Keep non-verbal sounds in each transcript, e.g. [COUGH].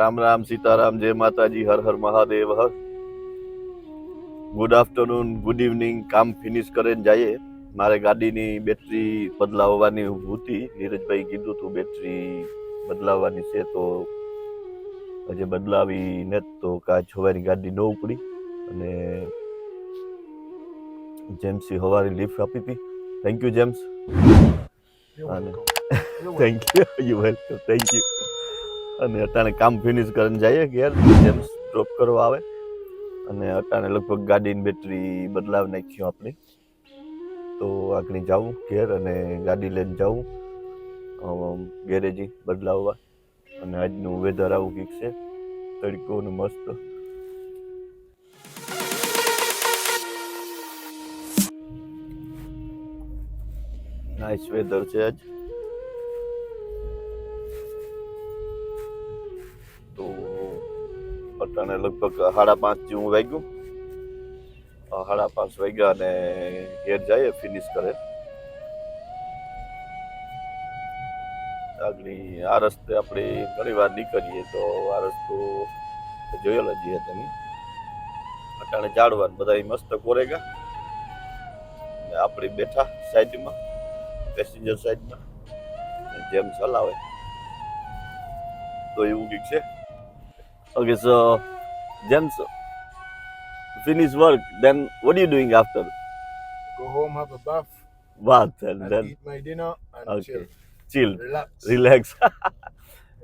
રામ રામ સીતારામ જય Mataji Har Har Mahadev Har. Good afternoon good evening કામ finish કરીને જઈએ. મારે ગાડીની બેટરી બદલાવવાની હતી. નીરજભાઈ કીધું હતું બેટરી બદલાવવાની છે તો હજી બદલાવી ને તો કાં છોવાની ગાડી ન ઉપડી. અને જેમ્સી હવારી લિફ્ટ આપી હતી. Thank you James. Thank you you welcome thank you અને અટાણે કામ ફિનિશ કરીને જઈએ ઘેર જેમ્સ ડ્રોપ કરવા આવે. અને અટાણે લગભગ ગાડીની બેટરી બદલાવી નાખ્યું આપણે. તો આગળ જાઉં ઘેર અને ગાડી લઈને જાઉં ગેરેજી બદલાવવા. અને આજનું વેધર આવું કંઈક છે. તડકો ને મસ્ત. નાઇસ વેધર છે આજ. અટાણે લગભગ સાડા પાંચ જેવું વાગ્યું. સાડા પાંચ વાગ્યા અને ઘેર જાય ફિનિશ કરે. આગલી આ રસ્તે આપણે ઘણી વાર નીકળીએ તો આ રસ્તો જોયેલો જ છે તમે. અટાણે ઝાડવાન બધા મસ્ત કોરેગા. આપણે બેઠા સાઈડમાં પેસેન્જર સાઈડમાં. જેમ ચલાવે. તો એવું કંઈક છે. Okay, so James, finish work. Then what are you doing after? Go home, have a bath, Bath and and then eat my dinner, and Okay. chill, chill, relax. relax.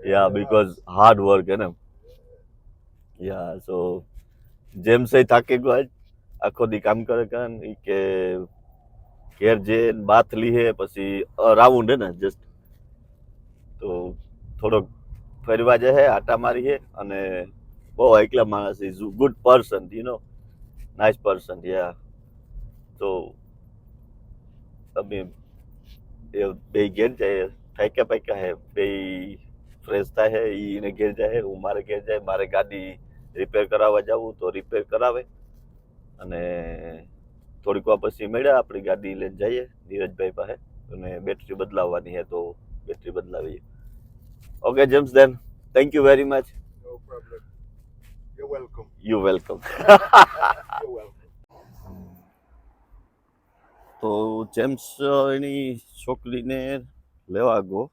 yeah, relax. because hard work, you know. Yeah, so James એ થાકે ગયો આજ આખો દી કામ કરે કાન ઈ કે ઘેર જે બાથ લીહે પછી રાઉન્ડ હે ને જસ્ટ તો થોડોક ફરવા જાય આટા મારી હે અને બહુ એકલા માણસ is good person you know nice person yeah તો તમે બે ઘેર જાય ફેંક્યા પાક્યા હે, બે ફ્રેશ થાય ઈ એને ઘેર જાય હું મારે ઘેર જાય, મારે ગાડી રિપેર કરાવવા જાવું, તો રિપેર કરાવે. અને થોડીક વાર પછી મળ્યા, આપણી ગાડી લઈને જઈએ, નીરજભાઈ પાસે, અને બેટરી બદલાવવાની હે, તો battery બદલાવીએ. Okay James then thank you very much No problem. You're welcome. You welcome [LAUGHS] You're welcome. તો જેમ્સ એની છોકરીને લેવા ગયો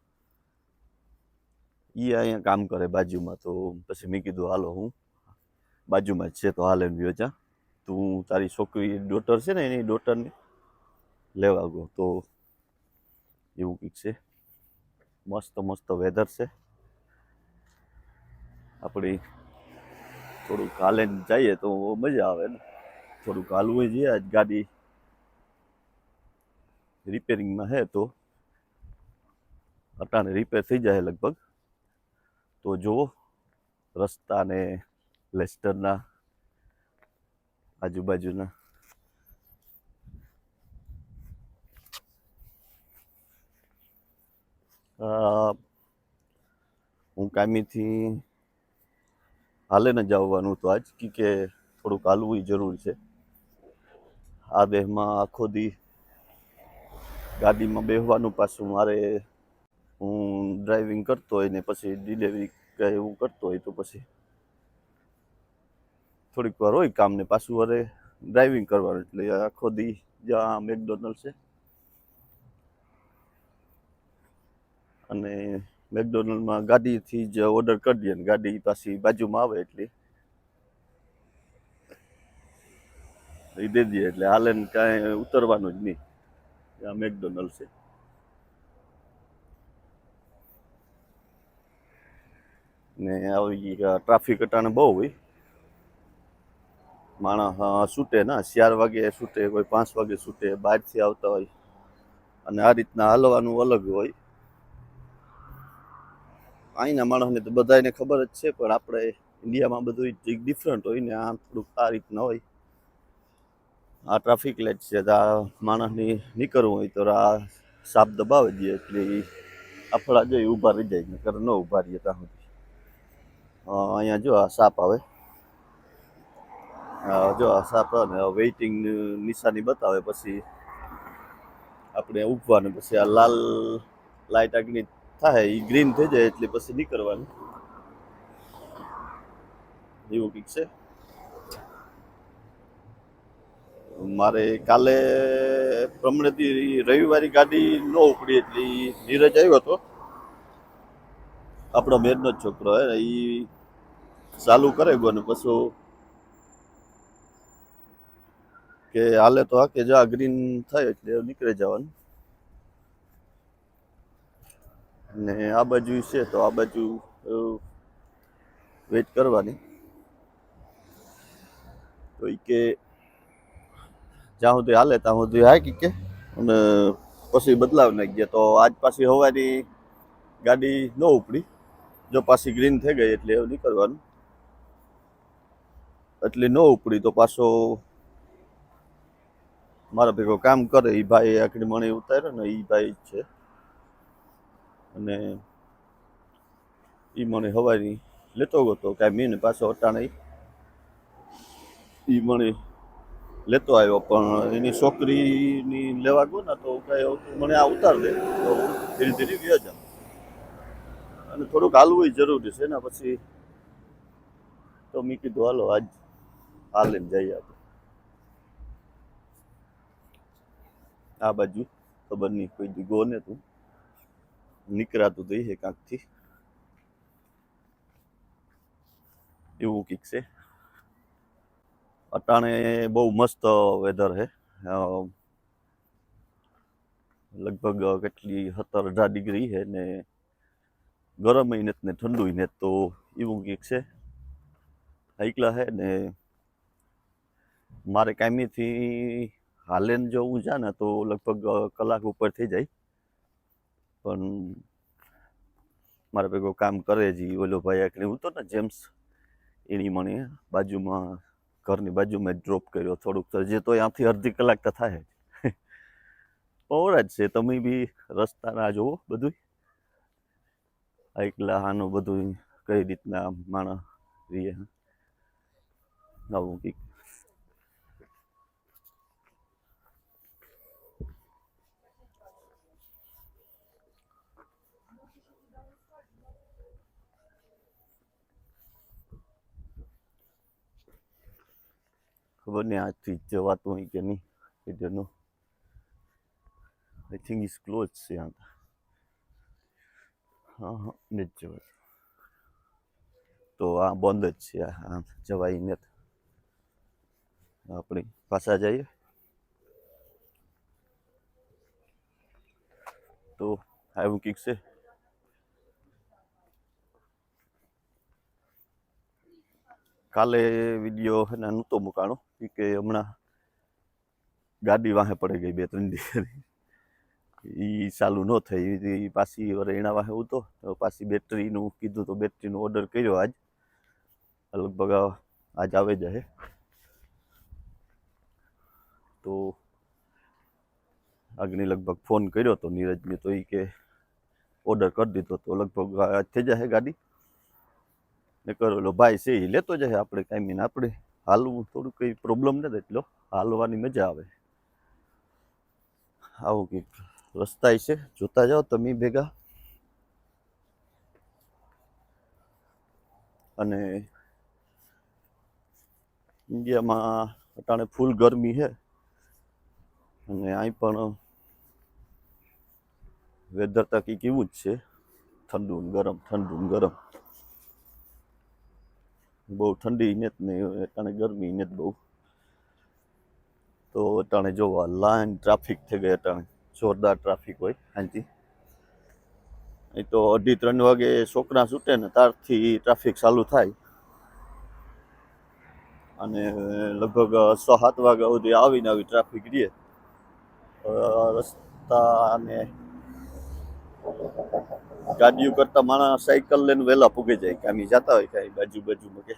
એ અહીંયા કામ કરે બાજુમાં. તો પછી મેં કીધું હાલો હું બાજુમાં જ છે તો હાલ વ્યો જા. તું તારી છોકરી ડોટર છે ને એની ડોટરને લેવા ગયો તો એવું કંઈક છે. મસ્ત મસ્ત વેધર છે. આપણી થોડુંક હાલે જઈએ તો મજા આવે ને. થોડુંક હાલવું જઈએ આજ ગાડી રિપેરિંગમાં હે તો અટાણે રિપેર થઈ જાય લગભગ. તો જુઓ રસ્તાને લેસ્ટરના આજુબાજુના. હું કામીથી હાલે ન જવાનું તો આજ કી થોડુંક હાલવું એ જરૂર છે. આ દેહમાં આખો દી ગાડીમાં બેહવાનું પાછું મારે હું ડ્રાઇવિંગ કરતો હોય ને પછી ડિલિવરી કે એવું કરતો હોય તો પછી થોડીક વાર હોય કામ ને પાછું વારે ડ્રાઇવિંગ કરવાનું એટલે આખો દી જ્યાં મેકડોનલ્ડ છે. અને મેકડોનલ્ડમાં ગાડીથી જ ઓર્ડર કરી દઈએ ને ગાડી પાછી બાજુમાં આવે એટલે. એ દે દઈએ એટલે હાલે ને કાંઈ ઉતરવાનું જ નહીં. આ મેકડોનલ્ડ છે. ને આવી ટ્રાફિક અટાણે બહુ હોય. માણસ છૂટે ના, ચાર વાગે છૂટે કોઈ પાંચ વાગે છૂટે બહારથી આવતા હોય. અને આ રીતના હાલવાનું અલગ હોય. અહીંના માણસને તો બધાને ખબર જ છે, પણ આપણે ઇન્ડિયામાં બધું ડિફરન્ટ હોય ને આ થોડુંક આ રીતના હોય. આ ટ્રાફિક લાઇટ છે, તો આ માણસની નીકળવું હોય તો આ સાપ દબાવી દે એટલે ઈ આપણા જોઈ ઊભા રહી જાય નકર ન ઊભા રહીએ ત્યાં સુધી. અહીંયા જો આ સાપ આવે. જો આ સાપ આવે વેઇટિંગ નિશાની બતાવે, પછી આપણે ઉભવાનું પછી આ લાલ લાઇટ આગળ થાય એ ગ્રીન થઈ જાય એટલે પછી નીકળવાનું. એવું કંઈક છે. મારે કાલે પ્રમણેથી રવિવારી ગાડી ન ઉપડી એટલે નીરજ આવ્યો હતો. આપણો મેરનો જ છોકરો હે એ ચાલુ કરે ગયો ને પછી કે હાલે તો હા કે જા ગ્રીન થાય એટલે નીકળી જવાનું. ને આ બાજુ છે તો આ બાજુ વેઇટ કરવાની. તો ઈ કે જ્યાં સુધી હાલે ત્યાં સુધી હાકી કે. અને પછી બદલાવ નાખી ગયા તો આજ પાછી હવાની ગાડી ન ઉપડી. જો પાછી ગ્રીન થઈ ગઈ એટલે એવું નીકળવાનું. એટલે ન ઉપડી તો પાછો મારા ભેગો કામ કરે. એ ભાઈ આખડી મણે ઉતાર્યો ને એ ભાઈ જ છે. અને એ મને હવાની લેતો ગયો કાંઈ મેં પાછો અટાણે એ મને લેતો આવ્યો, પણ એની છોકરીની લેવા ગયો ને તો કાંઈ મને આ ઉતાર દે. તો ધીરે ધીરે વ્યો જ અને થોડુંક હાલવું જરૂરી છે ને પછી તો મેં કીધું, હાલો, આજ હાલીને જઈએ આપણે. આ બાજુ ખબર નહીં કોઈ દીગો ને તું. નીકળાતું હતું એ કાંકથી. એવું કંઈક છે. અટાણે બહુ મસ્ત વેધર છે. લગભગ કેટલી સત્તર અઢાર ડિગ્રી છે ને ગરમ નથી ને ઠંડુ ને તો એવું કંઈક છે. એકલા છે ને મારે કાયમીથી હાલેન જો હું જા ને તો લગભગ કલાક ઉપર થઈ જાય. પણ મારા ભેગો કામ કરે જી ઓલો ભાઈ આકડી, હું તો ને જેમ્સ એની મને બાજુમાં, ઘરની બાજુમાં ડ્રોપ કર્યો થોડુંક જે તો ત્યાંથી અડધી કલાક તો થાય જ. છે. તમે બી રસ્તાના જુઓ બધું એકલા આનું બધું કઈ રીતના માણસ રહીએ આવું કંઈક ખબર નહીં આજથી જવાતું હોય કે નહીં, એ don't I think is close છે આ. હા હા નથી જવાતું તો આ બંધ જ છે, આ જવાય નથી આપણે પાછા જઈએ. તો આવું કીક છે? કાલે વીડિયો છે ને, નહોતો મૂકાણો. ઈ કે હમણાં ગાડી વાહે પડી ગઈ બે, ત્રણ દિવસ એ ચાલુ ન થઈ. એ પાછી એના વાહે ઉતો. તો પાછી બેટરીનું કીધું તો બેટરીનો ઓર્ડર કર્યો આજ. લગભગ આજ આવે જાય તો આગની લગભગ ફોન કર્યો તો નીરજને તો એ કે ઓર્ડર કરી દીધો તો લગભગ થઈ જશે ગાડી. ને કરેલો ભાઈ છે એ લેતો જશે. આપણે કાંઈ મીન આપણે. હાલવું થોડું કંઈ પ્રોબ્લેમ નથી એટલો. હાલવાની મજા આવે. આવું કંઈક રસ્તા છે. જોતા જાઓ તમે ભેગા. અને ઇન્ડિયામાં અટાણે ફૂલ ગરમી છે. અને અહીં પણ વેધર તકી કેવું જ છે. ઠંડુ ગરમ ઠંડુ ગરમ. બહુ ઠંડી ને નહીં અટાણે ગરમી ને બહુ. તો અટાણે જોવા લાઈન ટ્રાફિક થઈ ગઈ અટાણે, જોરદાર ટ્રાફિક હોય અહીંથી. અહીં તો અઢી ત્રણ વાગે છોકરા છૂટે ને ત્યારથી ટ્રાફિક ચાલુ થાય. અને લગભગ છ સાત વાગ્યા સુધી આવીને આવી ટ્રાફિક રહીએ રસ્તા અને ગાડીઓ કરતા માણસ સાયકલ લઈને વહેલા પૂગે જાય કે અમે જતા હોય કાંઈ બાજુ બાજુમાં કે.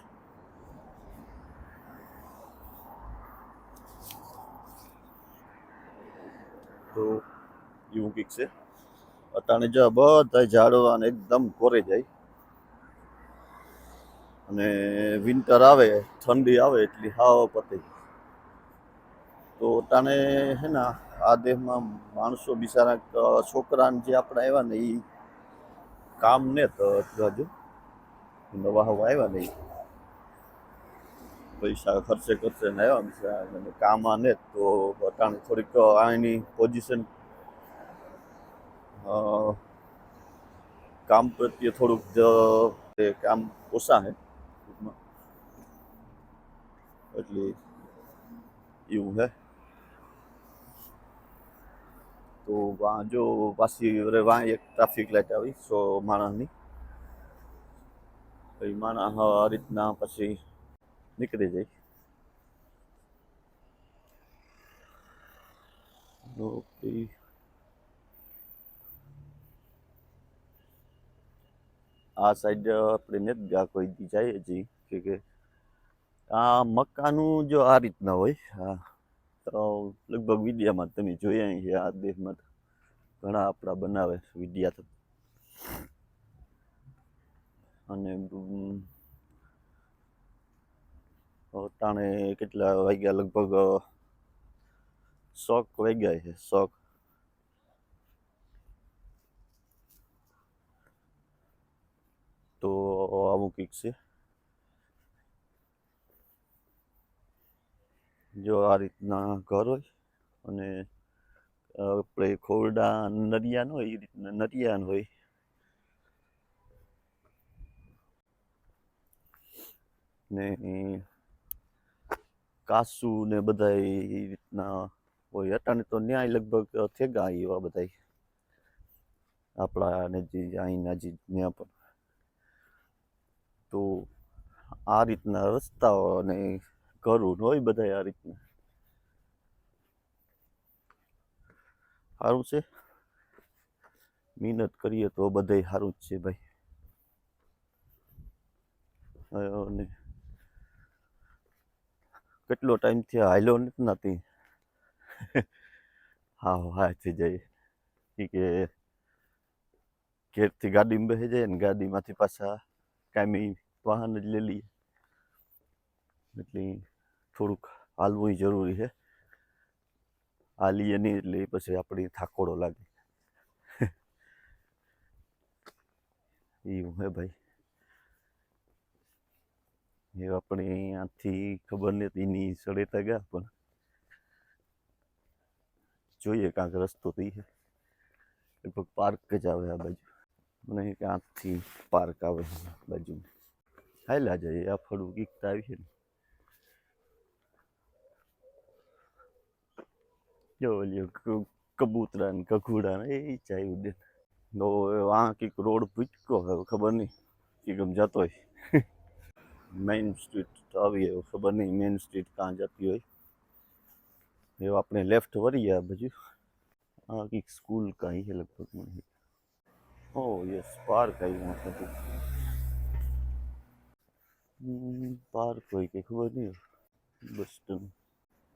તો એવું કંઈક છે? અટાણે જ બધા ઝાડવા એકદમ કોરે જાય. અને વિન્ટર આવે, ઠંડી આવે એટલી હાવ પતે. તો અટાણે હે ને આ દેશમાં માણસો બિચારા ક- છોકરાને જે આપણે આવ્યા ને એ કામ ને તો હજુ નવા હવા આવ્યા ને ઈ. પૈસા ખર્ચે ખર્ચે ને આવ્યા છે અને કામ આને તો અટાણે થોડીક આની પોઝિશન કામ પ્રત્યે થોડુંક જ, એ કામ ઓછા છે ટૂંકમાં એટલે એવું હે તો વાં જો પાછી વાં એક ટ્રાફિક લાઈટ આવી, સો માણસની. પછી માણસ આ રીતના પછી નીકળી જાય. ઓકે આ સાઈડ આપણે નથી ગા કોઈ જાય હજી કે આ મકાનું જો આ રીતના હોય, હા. તો લગભગ વિડીયામાં તમે જોયા છે આ દેશમાં ઘણા આપણા બનાવે વિડીયા તો અને ટાણે કેટલા વાગ્યા લગભગ શોખ વાગ્યા છે શોખ તો, આવું કંઈક છે. જો આ રીતના ઘર હોય અને આપણે ખોરડા નરિયાન હોય એ રીતના નરિયાન હોય. ને કાસુ ને બધા એ રીતના હોય. અટાણે તો ન્યાય લગભગ થેગા એવા બધા આપણા ને જે અહીંના જે ત્યાં પણ. તો આ રીતના રસ્તાઓ અને ને હોય બધા આ રીતના. સારું છે? મહેનત કરીએ તો બધાય સારું જ છે ભાઈ. અને કેટલો ટાઈમ થયા? હાલ્યો નથી [LAUGHS] હા હા, થઈ જાય. કે ઘેરથી ગાડીમાં બેસી જાય ને ગાડીમાંથી પાછા કાંઈ વાહન જ લઈ લઈએ. એટલે થોડુંક હાલવું જરૂરી છે. હાલીએ નહીં એટલે પછી આપણે થાકોડો લાગે. [LAUGHS] એવું હે ભાઈ. એ આપણે અહીંયાથી ખબર નથી એની સડેતા ગયા પણ જોઈએ કાંક રસ્તો થઈ છે. લગભગ પાર્ક જ આવે આ બાજુ. મને કે આથી પાર્ક આવે બાજુ હાલ્યા જઈએ આ ફળું ગીકતા આવી છે ને. જો કબૂતરા ને કકુડા ને એ ચાય ઉડે. તો આ કંઈક રોડ ભૂચકો હવે ખબર નહીં. કે ગમ જતો હોય. મેઇન સ્ટ્રીટ આવી હવે ખબર નહીં મેઇન સ્ટ્રીટ કાં જતી હોય. એવું આપણે લેફ્ટ વળી આ બાજુ. આ કંઈક સ્કૂલ કાંઈ છે લગભગ મને ઓ યસ, પાર્ક આવ્યું હતું પાર્ક હોય કે ખબર નહીં. બસ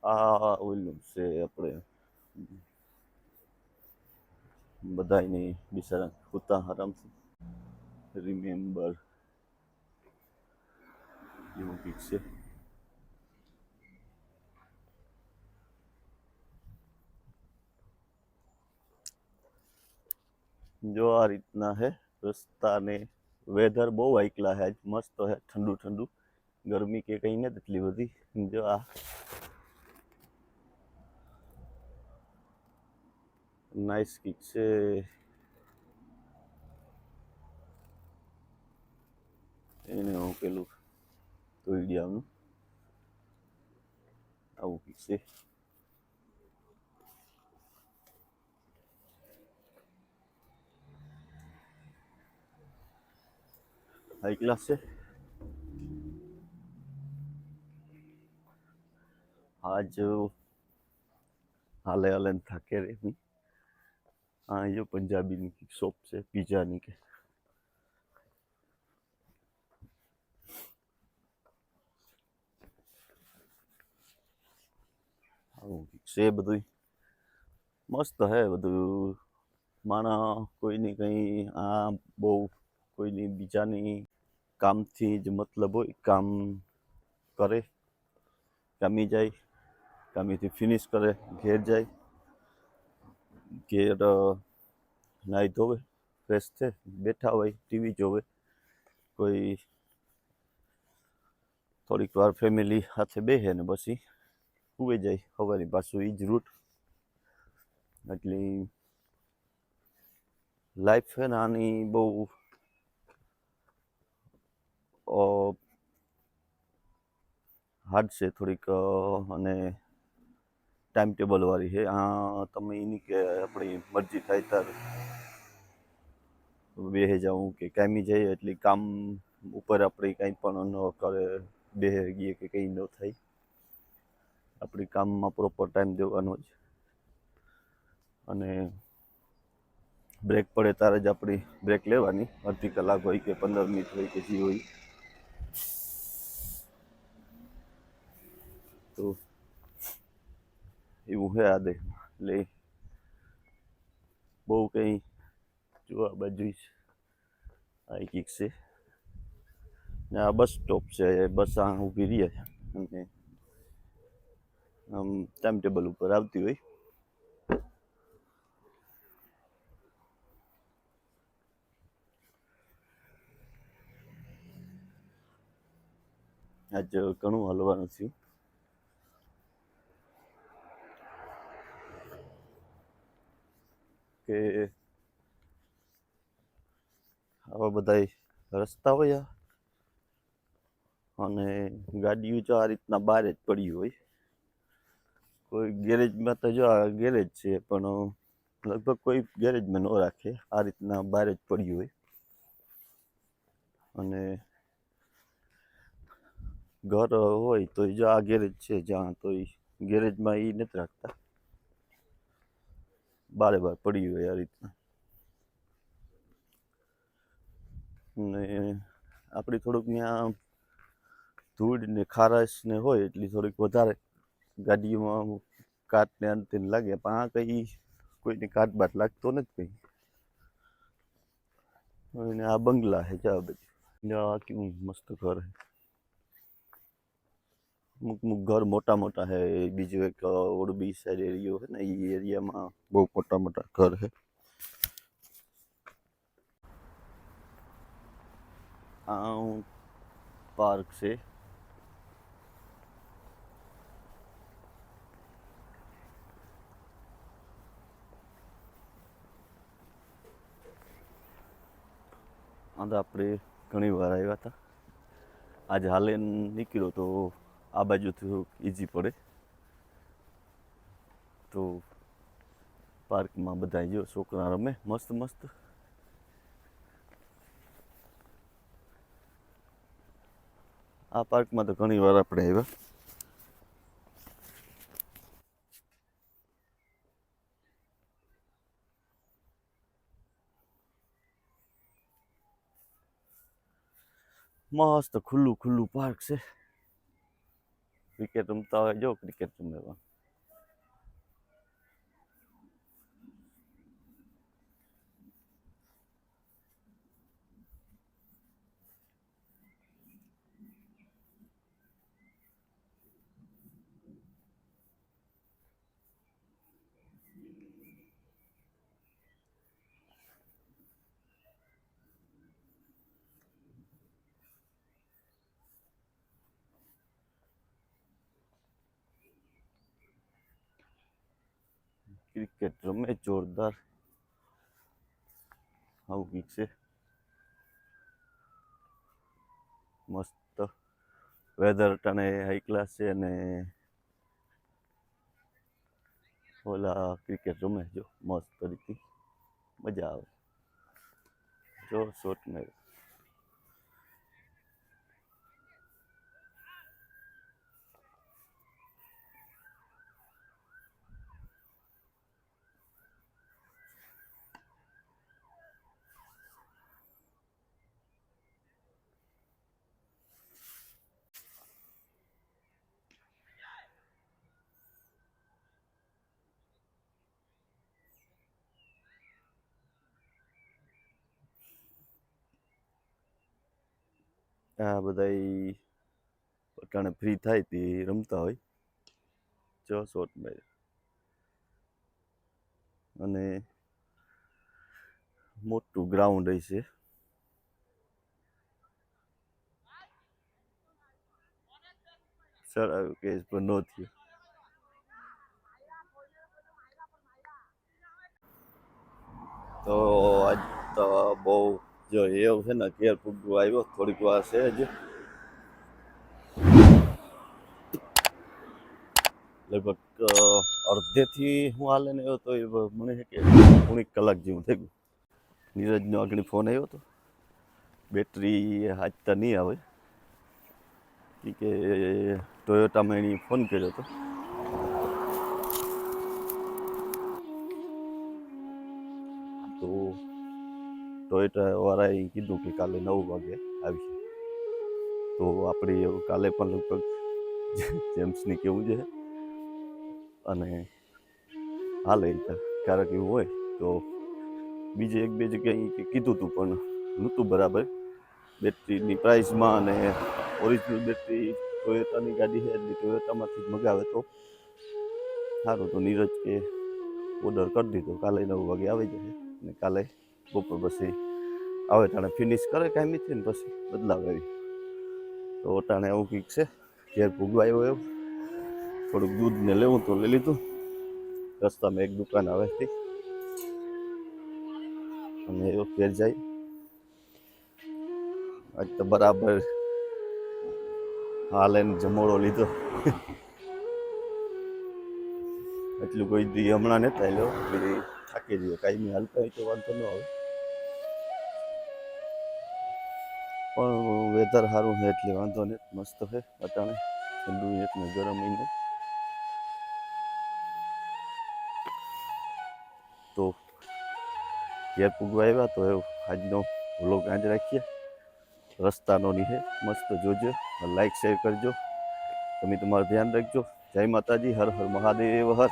આ ઓલું છે આપણે. બધાયની બિચારા કૂતા આરામથી રિમેમ્બર એવું કંઈક છે. જો આ રીતના હે રસ્તા ને વેધર બહુ આઈકલા હે મસ્ત હે ઠંડુ ઠંડુ ગરમી કે કઈ નથી એટલી બધી. જો આ નાઇસ કિક છે એને હું પેલું તોડ્યાનું આવું કિક છે હાઈ ક્લાસ છે આજ હાલે હાલે થાકે રે ની આ જો પંજાબીની શોપ છે, પીઝાની કે. આવું છે બધું મસ્ત હે બધું. માણા કોઈની કંઈ આ બહુ કોઈની બીજાની કામથી જ મતલબ હોય, કામ કરે, કામી જાય, કામીથી ફિનિશ કરે, ઘેર જાય. ઘેર નાહી ધોવે ફ્રેશ છે, બેઠા હોય ટીવી જોવે. કોઈ થોડીક વાર ફેમિલી સાથે બેસે ને પછી સુઈ જાય સવારે પાછું એ જ રૂટ એટલે લાઈફ છે ને આની બહુ હાર્ડ છે થોડીક અને ટાઈમ ટેબલ વાળી છે. તમે એની કે આપણી મરજી થાય ત્યારે બેહે જાઉં કે કામી જઈએ એટલે કામ ઉપર આપણે કંઈ પણ ન કરે, બેહે ગઈએ કે કંઈ ન થાય. આપણે કામમાં પ્રોપર ટાઈમ દેવાનો જ. અને બ્રેક પડે ત્યારે જ આપણી બ્રેક લેવાની. અડધી કલાક હોય કે પંદર મિનિટ હોય કે જે હોય. તો એવું છે આ દેશમાં એટલે બહુ કંઈ જોવા બાજુ આ એક છે. ને આ બસ સ્ટોપ છે. બસ આ ઊભી રહે અને આમ ટાઈમ ટેબલ ઉપર આવતી હોય. આજ ઘણું હલવાનું થયું. કે આવા બધા રસ્તા હોય અને ગાડીઓ જો આ રીતના બહાર જ પડી હોય. કોઈ ગેરેજમાં તો જો આ ગેરેજ છે, પણ લગભગ કોઈ ગેરેજમાં ન રાખે. આ રીતના બહાર જ પડી હોય. અને ઘર હોય તો જો આ ગેરેજ છે જ્યાં, તો એ ગેરેજમાં એ નથી રાખતા. બારે બાર પડી હોય આ રીતના ને આપણી થોડુંક ત્યાં ધૂળ ને ખારાશ ને હોય એટલી થોડીક વધારે. ગાડીઓમાં કાટ ને અંતે લાગે, પણ આ કંઈ કોઈને કાટ બાટ લાગતો નથી કંઈ. અને આ બંગલા છે જા બધી. મસ્ત ઘર છે. અમુક અમુક ઘર મોટા મોટા છે બીજું એક ઓડબી સાઈડ એરિયો છે ને, એ એરિયામાં બહુ મોટા મોટા ઘર છે આ પાર્ક છે. આ તો આપણે ઘણી વાર આવ્યા હતા આજે હાલે નીકળ્યો તો આ બાજુથી ઈઝી પડે. તો પાર્કમાં બધા જો છોકરા રમે, મસ્ત મસ્ત. આ પાર્કમાં તો ઘણી વાર આપણે આવ્યા. મસ્ત ખુલ્લું ખુલ્લું પાર્ક છે. ક્રિકેટ રમતા હોય જો ક્રિકેટ રમે ક્રિકેટ રમે જોરદાર. આવું છે. મસ્ત વેધર ટાણે હાઈ ક્લાસ છે અને ઓલા ક્રિકેટ રમે જો, મસ્ત રીતે. મજા આવે. જો શોર્ટ મેં આ બધા અટાણે ફ્રી થાય તે રમતા હોય. જો શોર્ટ મેં અને મોટું ગ્રાઉન્ડ હશે ચડાવ્યું કેસ પણ ન થયું. તો આજ તો બહુ જો એવું છે ને, ઘેર ફૂગવું આવ્યો, થોડીક વાર છે જ લગભગ અડધેથી હું હાલે ને તો એ મને છે કે પોણી કલાક જેવું થઈ ગયું. નીરજનો આગળ ફોન આવ્યો હતો બેટરી હાજતા નહીં આવે. કે ટોયોટામાં એની ફોન કર્યો હતો ટોયોટા વાળાએ કીધું કે કાલે નવ વાગે આવશે. તો આપણે કાલે પણ લગભગ જેમ્સની કેવું છે? અને હાલે ક્યારેક એવું હોય તો બીજે એક બે જગ્યાએ કીધું હતું પણ નહોતું બરાબર. બેટરીની પ્રાઇસમાં અને ઓરિજિનલ બેટરી ટોયોટાની ગાડી છે, એટલે ટોયોટામાંથી જ મગાવે તો સારું. તો નીરજ કે ઓર્ડર કરી દીધો, કાલે નવ વાગે આવી જશે અને કાલે બપોર પછી આવે તાણે ફિનિશ કરે કાંઈ નથી ને પછી બદલાવ આવી. તો ટાણે એવું કંઈક છે, ઘેર ભૂગવા એવું થોડુંક દૂધ ને લેવું તો લઈ લીધું. રસ્તામાં એક દુકાન આવે હતી અને એવો ઘેર જાય. આજ તો બરાબર હાલ એને જમોડો લીધો. એટલું કોઈ દી હમણાં થાય એટલે થાકી જઈએ કાંઈ હાલતા હોય તો વાંધો ન આવે. પણ વેધર સારું છે એટલે વાંધો નહીં. મસ્ત છે અટાણે ઠંડુ એક ને ગરમ ને તો ઘેર પૂગવા આવ્યા તો એ આજનો વ્લોગ આજ રાખીએ. રસ્તાનો નહીં છે. મસ્ત જોજો. લાઈક, શેર કરજો. તમે તમારું ધ્યાન રાખજો. જય માતાજી. હર હર મહાદેવ, હર.